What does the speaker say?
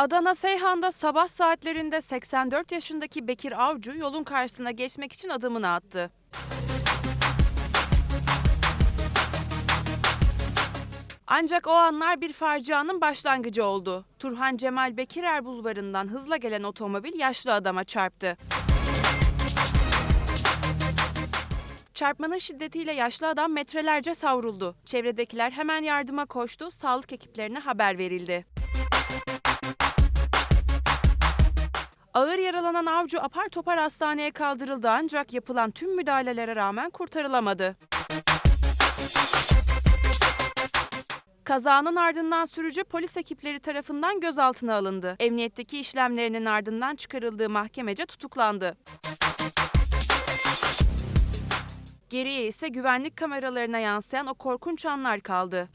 Adana Seyhan'da sabah saatlerinde 84 yaşındaki Bekir Avcı yolun karşısına geçmek için adımını attı. Ancak o anlar bir facianın başlangıcı oldu. Turhan Cemal Bekirer bulvarından hızla gelen otomobil yaşlı adama çarptı. Çarpmanın şiddetiyle yaşlı adam metrelerce savruldu. Çevredekiler hemen yardıma koştu, sağlık ekiplerine haber verildi. Ağır yaralanan avcı apar topar hastaneye kaldırıldı ancak yapılan tüm müdahalelere rağmen kurtarılamadı. Kazanın ardından sürücü polis ekipleri tarafından gözaltına alındı. Emniyetteki işlemlerinin ardından çıkarıldığı mahkemece tutuklandı. Geriye ise güvenlik kameralarına yansıyan o korkunç anlar kaldı.